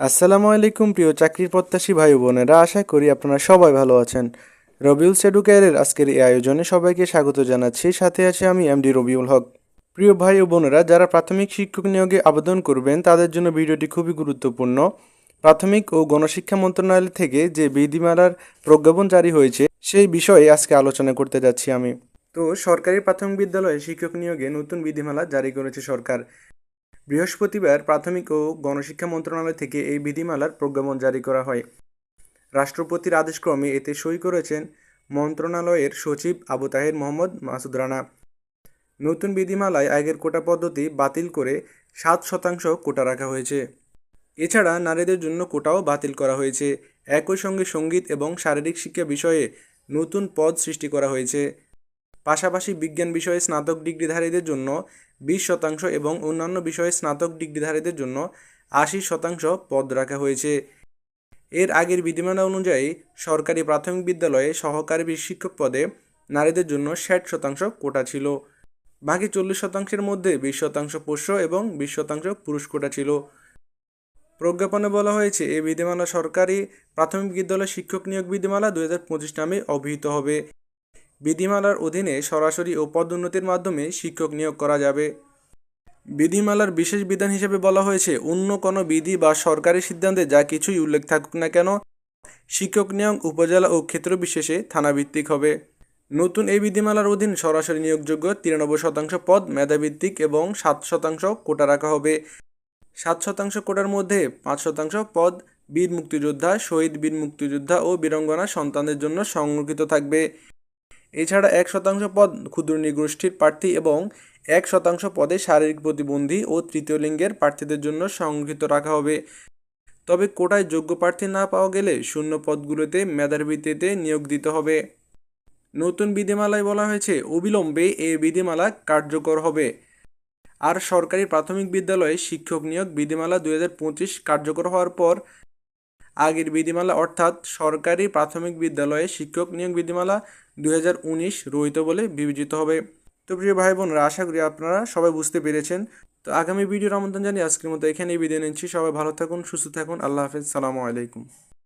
আসসালামু আলাইকুম, প্রিয় চাকরির প্রত্যাশী ভাই বোনেরা। আশা করি আপনারা সবাই ভালো আছেন। রবিউল সেডুকেয়ারের আজকের এই আয়োজনে সবাইকে স্বাগত জানাচ্ছি। সাথে আছে আমি এমডি রবিউল হক। প্রিয় ভাই ও বোনেরা, যারা প্রাথমিক শিক্ষক নিয়োগে আবেদন করবেন, তাদের জন্য ভিডিওটি খুবই গুরুত্বপূর্ণ। প্রাথমিক ও গণশিক্ষা মন্ত্রণালয় থেকে যে বিধিমালার প্রজ্ঞাপন জারি হয়েছে, সেই বিষয়ে আজকে আলোচনা করতে যাচ্ছি আমি। তো সরকারি প্রাথমিক বিদ্যালয়ে শিক্ষক নিয়োগে নতুন বিধিমালা জারি করেছে সরকার। বৃহস্পতিবার প্রাথমিক ও গণশিক্ষা মন্ত্রণালয় থেকে এই বিধিমালার প্রজ্ঞাপন জারি করা হয়। রাষ্ট্রপতির আদেশক্রমে এতে সই করেছেন মন্ত্রণালয়ের সচিব আবু তাহের মোহাম্মদ মাসুদ রানা। নতুন বিধিমালায় আগের কোটা পদ্ধতি বাতিল করে সাত শতাংশ কোটা রাখা হয়েছে। এছাড়া নারীদের জন্য কোটাও বাতিল করা হয়েছে। একই সঙ্গে সংগীত এবং শারীরিক শিক্ষা বিষয়ে নতুন পদ সৃষ্টি করা হয়েছে। পাশাপাশি বিজ্ঞান বিষয়ে স্নাতক ডিগ্রিধারীদের জন্য বিশ শতাংশ এবং অন্যান্য বিষয়ে স্নাতক ডিগ্রিধারীদের জন্য আশি শতাংশ পদ রাখা হয়েছে। এর আগের বিধিমালা অনুযায়ী সরকারি প্রাথমিক বিদ্যালয়ে সহকারী শিক্ষক পদে নারীদের জন্য ষাট শতাংশ কোটা ছিল। বাকি চল্লিশ শতাংশের মধ্যে বিশ শতাংশ পোষ্য এবং বিশ শতাংশ পুরুষ কোটা ছিল। প্রজ্ঞাপনে বলা হয়েছে এই বিধিমালা সরকারি প্রাথমিক বিদ্যালয় শিক্ষক নিয়োগ বিধিমালা দুই হাজার পঁচিশ নামে অভিহিত হবে। বিধিমালার অধীনে সরাসরি ও পদোন্নতির মাধ্যমে শিক্ষক নিয়োগ করা যাবে। বিধিমালার বিশেষ বিধান হিসেবে বলা হয়েছে, অন্য কোনো বিধি বা সরকারি সিদ্ধান্তে যা কিছুই উল্লেখ থাকুক না কেন, শিক্ষক নিয়োগ উপজেলা ও ক্ষেত্র বিশেষে থানাভিত্তিক হবে। নতুন এই বিধিমালার অধীন সরাসরি নিয়োগযোগ্য তিরানব্বই শতাংশ পদ মেধাভিত্তিক এবং সাত শতাংশ কোটা রাখা হবে। সাত শতাংশ কোটার মধ্যে পাঁচ শতাংশ পদ বীর মুক্তিযোদ্ধা, শহীদ বীর মুক্তিযোদ্ধা ও বীরঙ্গনা সন্তানদের জন্য সংরক্ষিত থাকবে। এছাড়া এক শতাংশ পদ ক্ষুদ্র নৃগোষ্ঠীর প্রার্থী এবং এক শতাংশ পদে শারীরিক প্রতিবন্ধী ও তৃতীয় লিঙ্গের প্রার্থীদের জন্য সংরক্ষিত রাখা হবে। তবে কোটায় যোগ্য প্রার্থী না পাওয়া গেলে শূন্য পদগুলোতে মেধার ভিত্তিতে নিয়োগ দিতে হবে। নতুন বিধিমালায় বলা হয়েছে, অবিলম্বে এই বিধিমালা কার্যকর হবে। আর সরকারি প্রাথমিক বিদ্যালয়ে শিক্ষক নিয়োগ বিধিমালা দুই হাজার পঁচিশ কার্যকর হওয়ার পর আগের বিধিমালা, অর্থাৎ সরকারি প্রাথমিক বিদ্যালয়ে শিক্ষক নিয়োগ বিধিমালা দুই হাজার উনিশ রহিত বলে বিবেচিত হবে। তো প্রিয় ভাই বোনরা আশা করি আপনারা সবাই বুঝতে পেরেছেন। তো আগামী ভিডিওর আমন্ত্রণ জানিয়ে আজকের মতো এখানেই বিদায় নিচ্ছি। সবাই ভালো থাকুন, সুস্থ থাকুন। আল্লাহ হাফেজ। সালামু আলাইকুম।